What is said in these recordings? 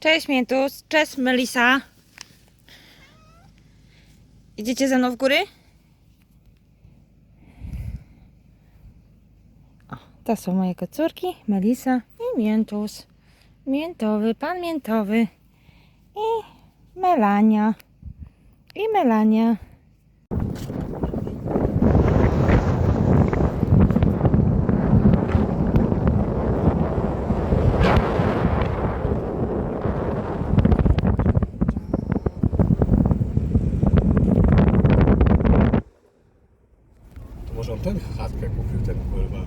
Cześć Miętus, cześć Melisa. Idziecie ze mną w góry? O, to są moje kocurki, Melisa i Miętus. Miętowy, pan Miętowy i Melania. I Melania. To może on ten chatkę kupił, ten kurwa.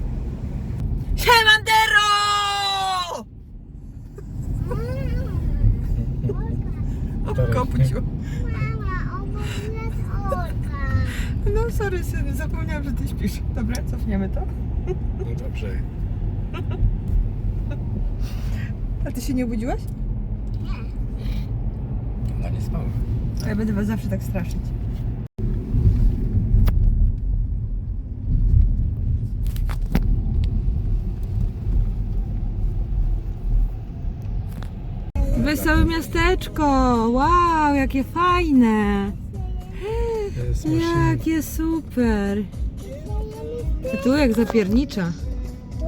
Siemandero! Kopciu. Mama, ogólnie oka. No sorry synu, zapomniałam, że ty śpisz. Dobra, cofniemy to. No dobrze. A ty się nie obudziłaś? Ona nie spała. A ja będę was zawsze tak straszyć. Wesołe miasteczko! Wow, jakie fajne! Jakie super! A tu jak zapiernicza. Tu?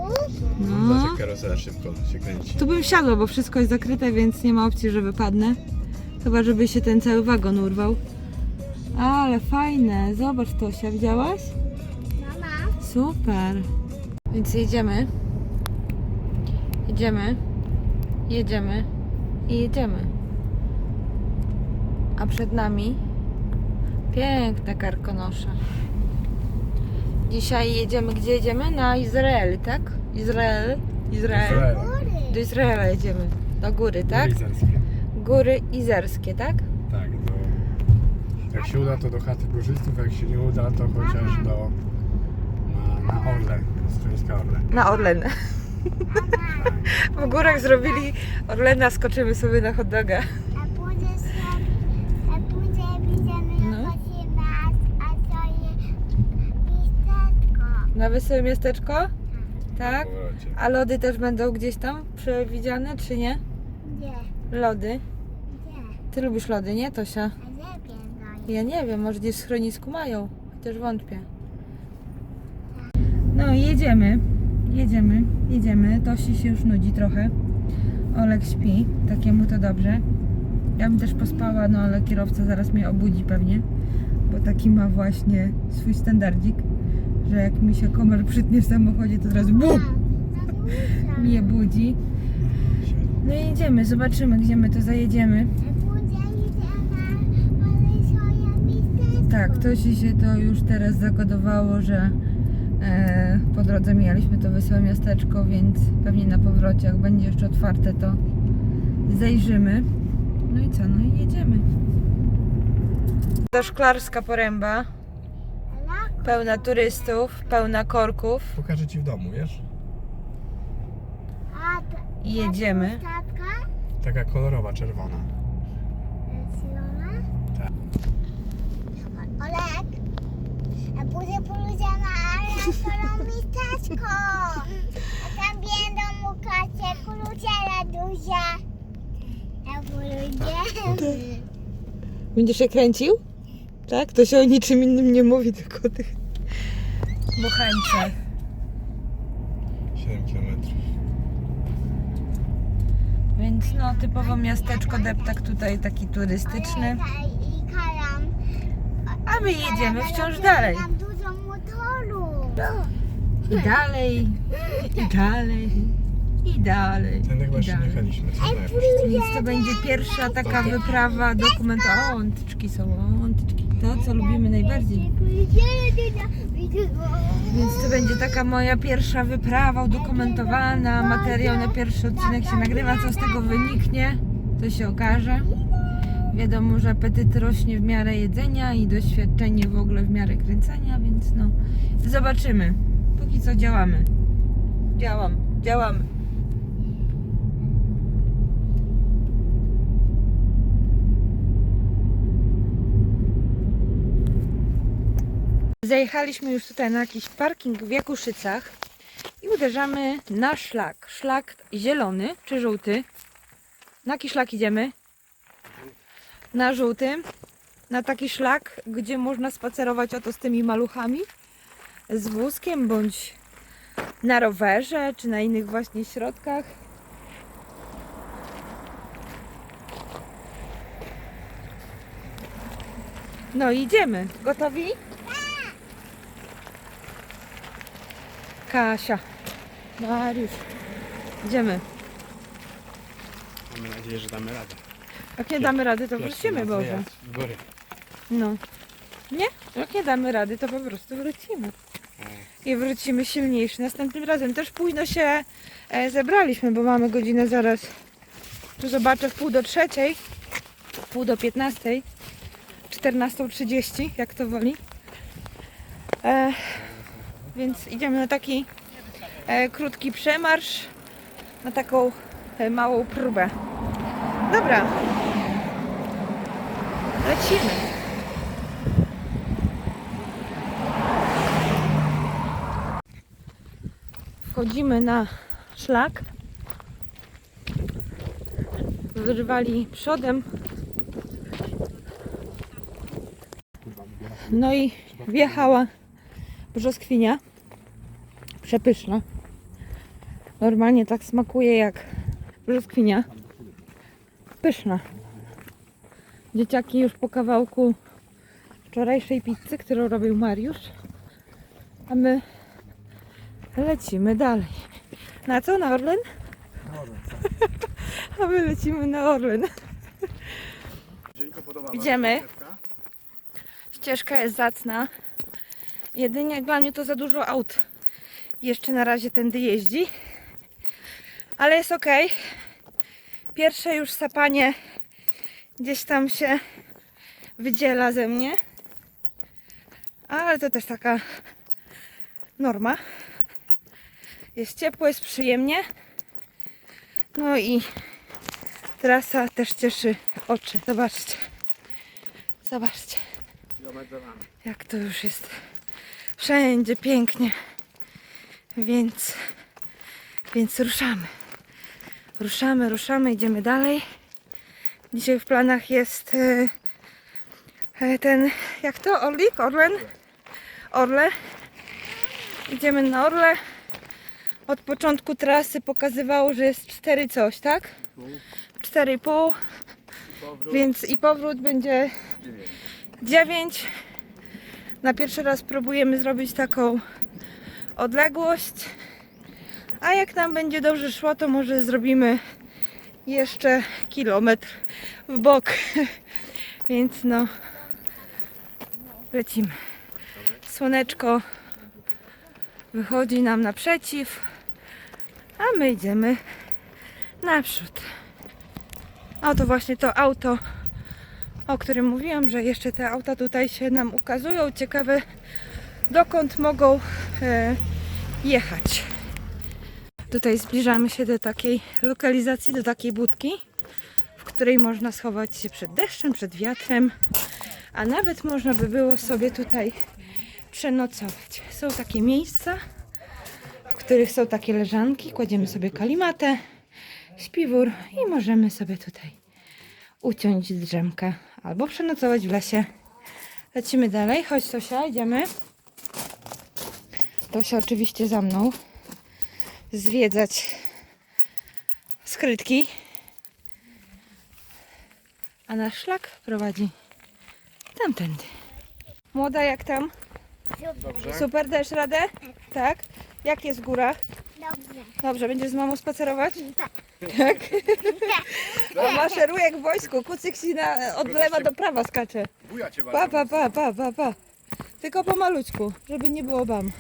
No. Jak karosera szybko się kręci. Tu bym wsiadła, bo wszystko jest zakryte, więc nie ma opcji, że wypadnę. Chyba, żeby się ten cały wagon urwał. Ale fajne. Zobacz Tosia, widziałaś? Mama, Super. Więc jedziemy. Jedziemy. Jedziemy. I jedziemy. A przed nami piękne karkonosze. Dzisiaj jedziemy, gdzie jedziemy? Na Izrael, tak? Izrael. Izrael. Izrael. Do Izraela jedziemy. Do góry, tak? Lizanskie. Góry Izerskie, tak? Tak, do... Jak się uda, to do chaty górzystów, jak się nie uda, to chociaż do... Na, na Orle, schroniska Orle. Na Orlen. W górach zrobili Orlena, skoczymy sobie na hot doga. a pójdę sobie, a pójdę widzimy No. no. a to jest miasteczko. Na wesołe miasteczko? Tak? Powrocie. A lody też będą gdzieś tam przewidziane, czy nie? Gdzie? Lody. Gdzie? Ty lubisz lody, nie Tosia? A gdzie pierdolę? Ja nie wiem, może gdzieś w schronisku mają. Chociaż wątpię. No i jedziemy. Jedziemy, jedziemy. Tosi się już nudzi trochę. Olek śpi, takiemu to dobrze. Ja bym też pospała, no ale kierowca zaraz mnie obudzi pewnie, bo taki ma właśnie swój standardzik, że jak mi się komar przytnie w samochodzie, to teraz bum, mnie budzi. No i jedziemy, zobaczymy, gdzie my to zajedziemy. Tak, to się to już teraz zakodowało, że e, po drodze mijaliśmy to wesołe miasteczko, więc pewnie na powrocie, jak będzie jeszcze otwarte, to zajrzymy. No i co, no i jedziemy. To szklarska poręba, pełna turystów, pełna korków Pokażę ci w domu, wiesz? a jedziemy. Tatka? Taka kolorowa, czerwona. Zielona? Tak. Olek, a pójdę ale na miasteczko. A tam będą mu kacie kluczela duże. A pójdziemy. Będziesz się kręcił? Tak? To się o niczym innym nie mówi, tylko o tych bochańcach. 7 km. Więc no, typowo miasteczko Deptak tutaj taki turystyczny. A my jedziemy wciąż dalej. Mam dużo motoru. I dalej, i dalej, i dalej. Ten chyba i jeszcze nie dalej. jechaliśmy, co? Więc to będzie pierwsza taka wyprawa dokumentowa. O, łątyczki są, o, łątyczki. To, co lubimy najbardziej. Więc to będzie taka moja pierwsza wyprawa udokumentowana. Materiał na pierwszy odcinek się nagrywa. Co z tego wyniknie, to się okaże. Wiadomo, że apetyt rośnie w miarę jedzenia i doświadczenie w ogóle w miarę kręcenia, więc no zobaczymy. Póki co działamy. Działam, działamy. Zajechaliśmy już tutaj na jakiś parking w Jakuszycach i uderzamy na szlak. Szlak zielony czy żółty? Na jaki szlak idziemy? Na żółtym. Na taki szlak, gdzie można spacerować oto z tymi maluchami. Z wózkiem bądź na rowerze, czy na innych właśnie środkach. No idziemy. Gotowi? Kasia. Mariusz. Idziemy. Mamy nadzieję, że damy radę. Jak nie damy rady, to wrócimy, Boże. W góry. No. Nie? Jak nie damy rady, to po prostu wrócimy. I wrócimy silniejszy następnym razem. Też późno się e, zebraliśmy, bo mamy godzinę zaraz. Tu zobaczę w pół do trzeciej, w pół do piętnastej, 14.30, jak to woli. E, więc idziemy na taki e, krótki przemarsz, na taką e, małą próbę. Dobra. Lecimy. Wchodzimy na szlak. Wyrwali przodem. No i wjechała brzoskwinia. Przepyszna. Normalnie tak smakuje jak brzoskwinia. Pyszna. Dzieciaki już po kawałku wczorajszej pizzy, którą robił Mariusz. A my lecimy dalej. Na co? Na Orlen? A my lecimy na Orlen. Idziemy. Ścieżka jest zacna. Jedynie jak dla mnie to za dużo aut. Jeszcze na razie tędy jeździ. Ale jest ok. Pierwsze już sapanie gdzieś tam się wydziela ze mnie. Ale to też taka norma. Jest ciepło, jest przyjemnie. No i trasa też cieszy oczy. Zobaczcie. Zobaczcie. Jak to już jest wszędzie pięknie. Więc, więc ruszamy. Ruszamy, ruszamy, idziemy dalej. Dzisiaj w planach jest e, e, ten, jak to, Orlik, Orlen? Orle. Idziemy na Orle. Od początku trasy pokazywało, że jest 4 coś, tak? 4,5, Powrót. więc i powrót będzie 9. Na pierwszy raz próbujemy zrobić taką odległość. A jak nam będzie dobrze szło, to może zrobimy jeszcze kilometr w bok. Więc no, lecimy. Słoneczko wychodzi nam naprzeciw, a my idziemy naprzód. Oto właśnie to auto o którym mówiłam, że jeszcze te auta tutaj się nam ukazują. Ciekawe, dokąd mogą e, jechać. Tutaj zbliżamy się do takiej lokalizacji, do takiej budki, w której można schować się przed deszczem, przed wiatrem, a nawet można by było sobie tutaj przenocować. Są takie miejsca, w których są takie leżanki, kładziemy sobie kalimatę, śpiwór i możemy sobie tutaj uciąć drzemkę albo przenocować w lesie. Lecimy dalej. Chodź Tosia, idziemy. Tosia oczywiście za mną. Zwiedzać skrytki. A nasz szlak prowadzi tamtędy. Młoda, jak tam? Dobrze. Super, dajesz radę? Tak? Jak jest góra? Dobrze. Dobrze, będziesz z mamą spacerować? Tak. A maszeruje jak w wojsku, kucyk ci na, od lewa do prawa skacze. Buja cię Pa, bardzo. pa, pa, pa, pa, pa. Tylko pomalutku, żeby nie było bam.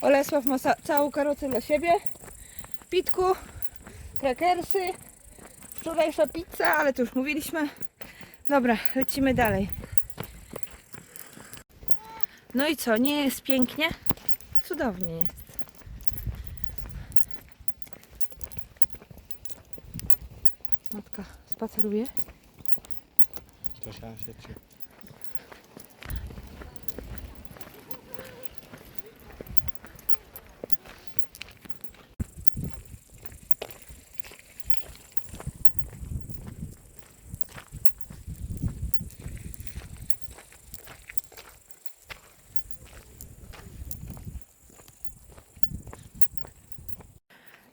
Olesław ma całą karocę dla siebie. Pitku, krakersy, wczorajsza pizza, ale to już mówiliśmy. Dobra, lecimy dalej. No i co, nie jest pięknie? Cudownie jest. Matka spaceruje. Cieszę się. Czy...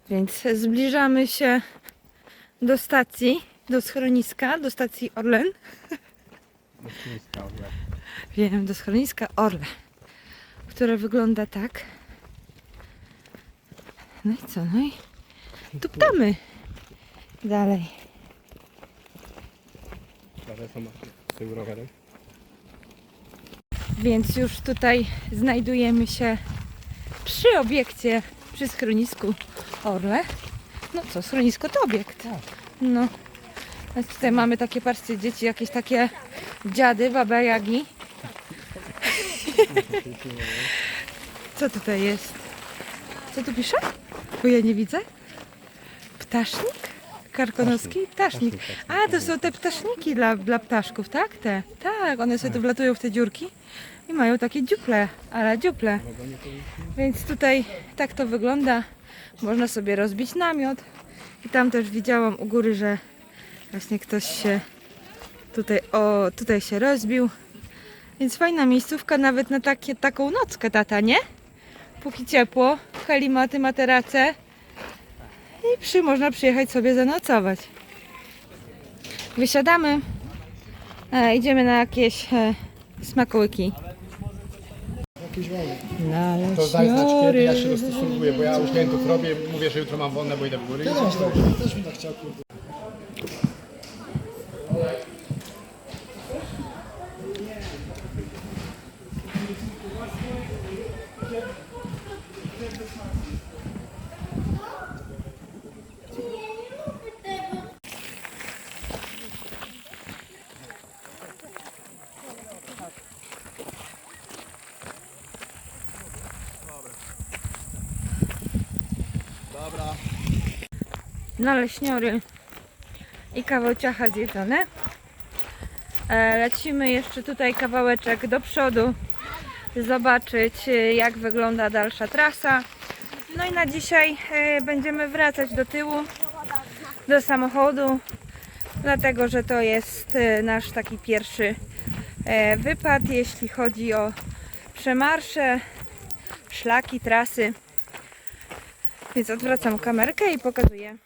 Więc zbliżamy się do stacji, do schroniska, do stacji Orlen. Wiem, do schroniska Orle, które wygląda tak. No i co? No i tuptamy dalej. Więc już tutaj znajdujemy się przy obiekcie, przy schronisku Orle. No co, schronisko to obiekt. No. Więc tutaj mamy takie, patrzcie, dzieci, jakieś takie dziady, baba Jagi. Co tutaj jest? Co tu pisze? Bo ja nie widzę. Ptasznik? Karkonoski? Ptasznik. A, to są te ptaszniki dla, dla ptaszków, tak? Te. Tak, one sobie tu wlatują w te dziurki i mają takie dziuple, ale dziuple. Więc tutaj tak to wygląda. Można sobie rozbić namiot. I tam też widziałam u góry, że właśnie ktoś się tutaj, o, tutaj się rozbił. Więc fajna miejscówka nawet na takie, taką nockę, tata, nie? Póki ciepło, helimaty, materace. I przy, można przyjechać sobie zanocować. Wysiadamy. E, idziemy na jakieś e, smakołyki. Na To daj znać kiedy ja się dostosowuję, bo ja już klientów robię, mówię, że jutro mam wolne, bo idę w góry. Też dobrze, też bym tak chciał, kurde. Na leśniory i kawał ciacha zjedzone. Lecimy jeszcze tutaj kawałeczek do przodu, zobaczyć e, jak wygląda dalsza trasa. No i na dzisiaj e, będziemy wracać do tyłu, do samochodu, dlatego że to jest e, nasz taki pierwszy wypad, jeśli chodzi o przemarsze, szlaki, trasy. Więc odwracam kamerkę i pokazuję.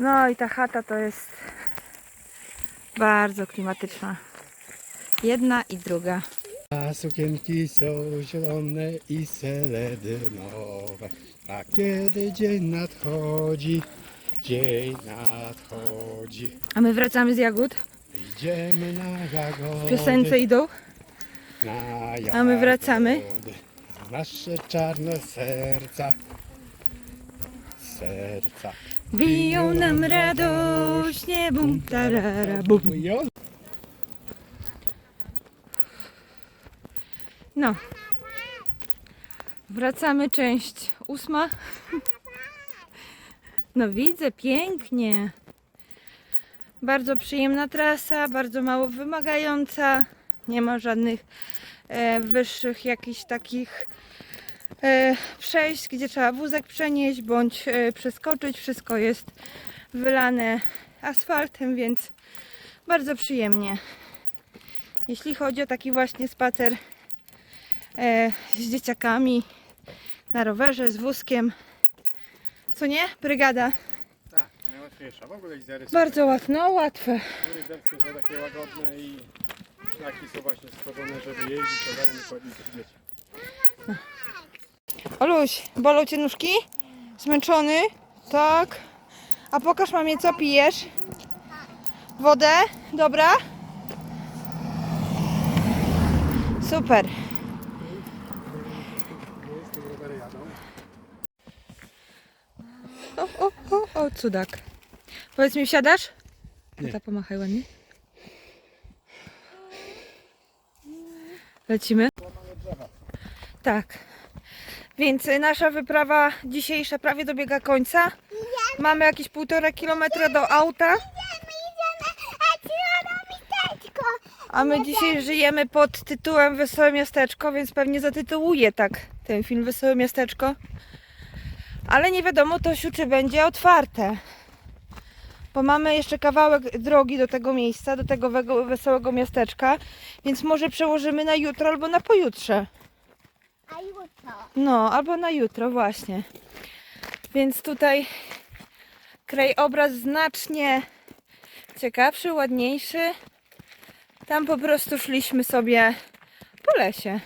No i ta chata to jest bardzo klimatyczna. Jedna i druga. A sukienki są zielone i seledynowe. A kiedy dzień nadchodzi, dzień nadchodzi. A my wracamy z jagód. Idziemy na jagody. W piosence idą. Na jagody. A my wracamy. Nasze czarne serca. Serca. Biją nam radośnie, bum, tarara, bum. No. Wracamy, część ósma. No widzę, pięknie. Bardzo przyjemna trasa, bardzo mało wymagająca. Nie ma żadnych e, wyższych jakichś takich przejść, gdzie trzeba wózek przenieść bądź e, przeskoczyć. Wszystko jest wylane asfaltem, więc bardzo przyjemnie. Jeśli chodzi o taki właśnie spacer e, z dzieciakami na rowerze, z wózkiem. Co nie? Brygada. Tak, najłatwiejsza. W ogóle ich zarys. Bardzo łatwe, no łatwe. Góry depki są takie łagodne i szlaki są właśnie stworzone, żeby jeździć rowerem i chodzić dzieci. Oluś, bolą cię nóżki? Zmęczony? Tak. A pokaż mamie, co pijesz? Wodę? Dobra? Super. O, o, o, o, cudak. Powiedz mi, wsiadasz? Nie. Tata, pomachaj ładnie. Lecimy? Tak. Więc y, nasza wyprawa dzisiejsza prawie dobiega końca. Mamy jakieś półtora kilometra do auta. A ci miasteczko. A my dzisiaj żyjemy pod tytułem Wesołe Miasteczko, więc pewnie zatytułuję tak ten film Wesołe Miasteczko. Ale nie wiadomo, Tosiu, czy będzie otwarte. bo mamy jeszcze kawałek drogi do tego miejsca, do tego wesołego miasteczka, więc może przełożymy na jutro albo na pojutrze. A jutro. No, albo na jutro właśnie. Więc tutaj krajobraz znacznie ciekawszy, ładniejszy. Tam po prostu szliśmy sobie po lesie.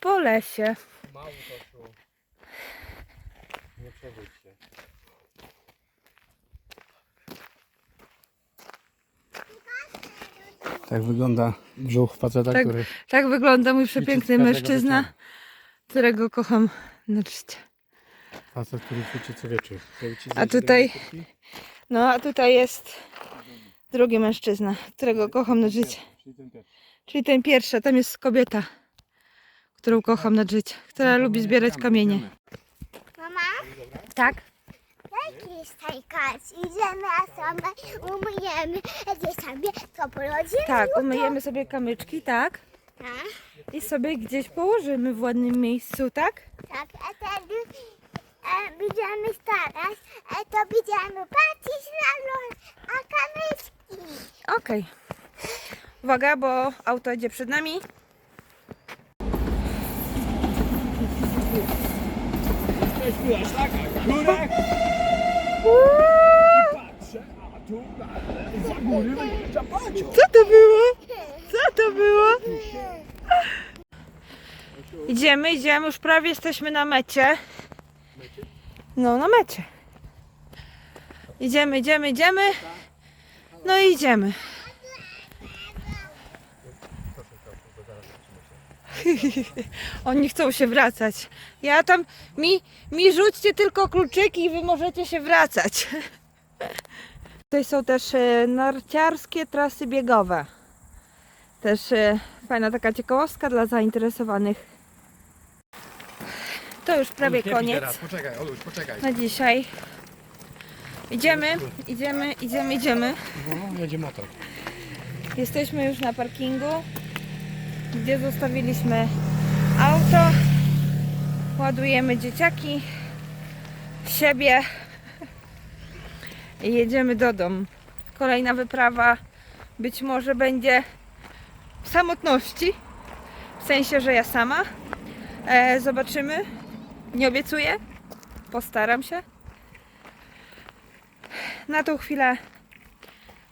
Po lesie. Mało to. Nie się. Tak wygląda brzuch faceta, Tak. który Tak wygląda mój przepiękny mężczyzna, wieczoru. którego kocham na życie. facet, który ćwiczy co wieczór. A tutaj-? No a tutaj jest drugi mężczyzna, którego kocham na życie. Czyli ten pierwszy. Tam jest kobieta, którą kocham na życie, która lubi zbierać kamienie. Mama, Tak? Jaki stajkać? Idziemy, a sobie umyjemy. Gdzie sobie to porodzimy? Tak, umyjemy sobie kamyczki, tak? Tak, I sobie gdzieś położymy w ładnym miejscu, tak? tak. A wtedy e, będziemy starać, e, to będziemy patrzeć na los, a kamyczki. Okej. Uwaga, bo auto idzie przed nami. Aż taka Patrzę, a tu nagle za góry wyjeżdża pacio. Co to było? Co to było? Idziemy, idziemy, już prawie jesteśmy na mecie. No, na mecie. Idziemy, idziemy, idziemy. No i idziemy. Oni chcą się wracać. Ja tam, mi, mi rzućcie tylko kluczyki i wy możecie się wracać. Tutaj są też e, narciarskie trasy biegowe. Też e, fajna taka ciekawostka dla zainteresowanych. To już prawie koniec poczekaj, Oluś, poczekaj. na dzisiaj. Idziemy, idziemy, idziemy, idziemy. No, jedzie motor. Jesteśmy już na parkingu, gdzie zostawiliśmy auto. Ładujemy dzieciaki, siebie i jedziemy do domu. Kolejna wyprawa być może będzie w samotności, w sensie, że ja sama. E, zobaczymy. Nie obiecuję. Postaram się. Na tą chwilę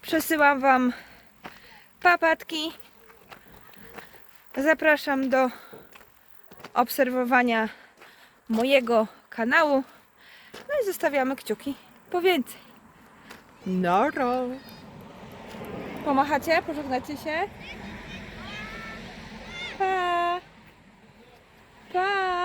przesyłam Wam papatki. Zapraszam do obserwowania mojego kanału. No i zostawiamy kciuki po więcej. Noro! Pomachacie? Pożegnacie się? Pa! Pa!